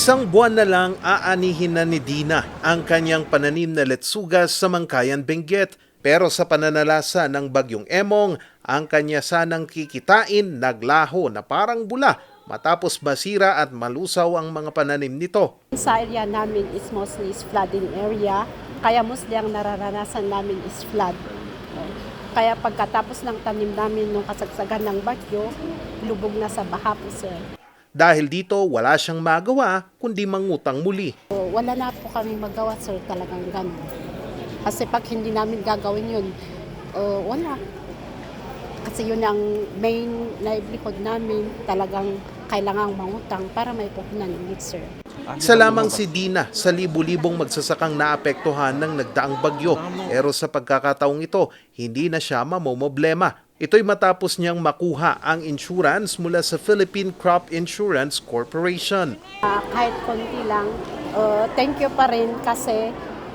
Isang buwan na lang aanihin na ni Dina ang kanyang pananim na letsugas sa Mangkayan, Benguet. Pero sa pananalasa ng bagyong Emong, ang kanya sanang kikitain naglaho na parang bula matapos masira at malusaw ang mga pananim nito. Sa area namin is mostly is flooding area, kaya mostly ang nararanasan namin is flood. Kaya pagkatapos ng tanim namin nung kasagsagan ng bagyo, lubog na sa baha po sir. Dahil dito, wala siyang magawa kundi mangutang muli. Wala na po kami magawa sir talagang ganun. Kasi pag hindi namin gagawin yun, uh, wala. Kasi yun ang main livelihood namin, talagang kailangang mangutang para may puhunan ulit sir. Isa lamang si Dina sa libu-libong magsasakang naapektuhan ng nagdaang bagyo. Pero sa pagkakataong ito, hindi na siya mamomoblema. Ito'y matapos niyang makuha ang insurance mula sa Philippine Crop Insurance Corporation. Ah, kahit konti lang, uh, thank you pa rin kasi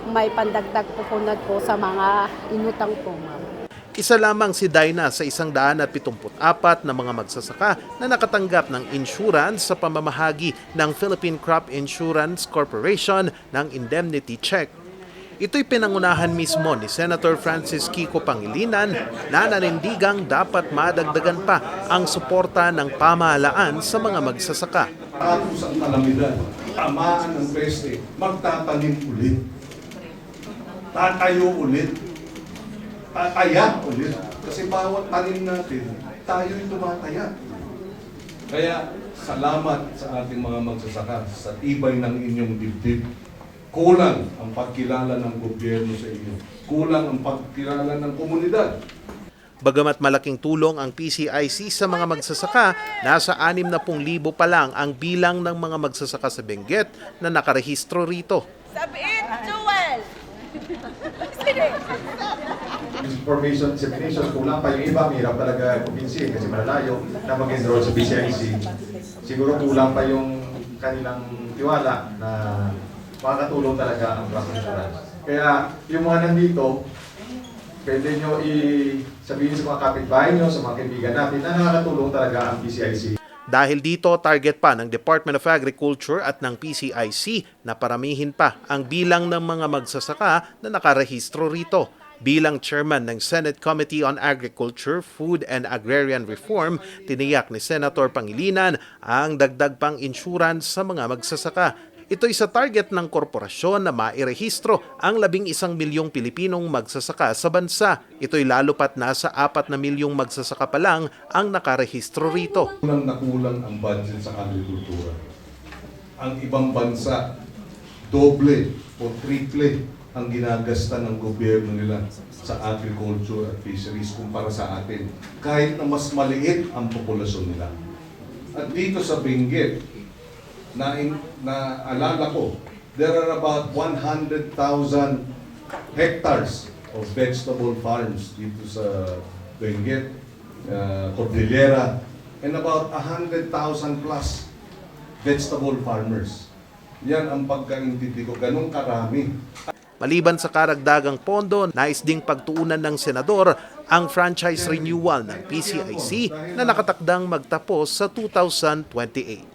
may pandagdag pupunad po sa mga inutang po, ma'am. Isa lamang si Dinah sa isang daan at pitumput-apat na mga magsasaka na nakatanggap ng insurance sa pamamahagi ng Philippine Crop Insurance Corporation ng indemnity check. Ito'y pinangunahan mismo ni Senator Francis Kiko Pangilinan na nanindigang dapat madagdagan pa ang suporta ng pamahalaan sa mga magsasaka. Tapos ang kalamidad, tamaan ng peste, magtatanim ulit. Tatayo ulit. Tataya ulit. Kasi bawat tanim natin, tayo'y tumataya. Kaya salamat sa ating mga magsasaka sa tibay ng inyong dibdib. Kulang ang pagkilala ng gobyerno sa inyo. Kulang ang pagkilala ng komunidad. Bagamat malaking tulong ang PCIC sa mga magsasaka, nasa 60,000 pa lang ang bilang ng mga magsasaka sa Benguet na nakarehistro rito. Sabihin, Jewel! information dissemination, kulang pa yung iba, mahirap talaga kumbinsin kasi malalayo na mag-enroll sa BCIC. Siguro kulang pa yung kanilang tiwala na makakatulong talaga ang crop insurance. Kaya yung mga nandito, pwede nyo i-sabihin sa mga kapitbahay nyo, sa mga kaibigan natin na nakakatulong talaga ang BCIC. Dahil dito, target pa ng Department of Agriculture at ng PCIC na paramihin pa ang bilang ng mga magsasaka na nakarehistro rito. Bilang chairman ng Senate Committee on Agriculture, Food and Agrarian Reform, tiniyak ni Senator Pangilinan ang dagdag pang insurance sa mga magsasaka. Ito'y sa target ng korporasyon na mairehistro ang labing isang milyong Pilipinong magsasaka sa bansa. Ito'y lalo pat nasa apat na milyong magsasaka pa lang ang nakarehistro rito. Kulang na kulang ang budget sa agrikultura. Ang ibang bansa, doble o triple ang ginagasta ng gobyerno nila sa agriculture at fisheries kumpara sa atin. Kahit na mas maliit ang populasyon nila. At dito sa Benguet, na, in, na alala ko, there are about 100,000 hectares of vegetable farms dito sa Benguet, uh, Cordillera, and about 100,000 plus vegetable farmers. Yan ang pagkaintindi ko, ganun karami. Maliban sa karagdagang pondo, nais ding pagtuunan ng senador ang franchise renewal ng PCIC na nakatakdang magtapos sa 2028.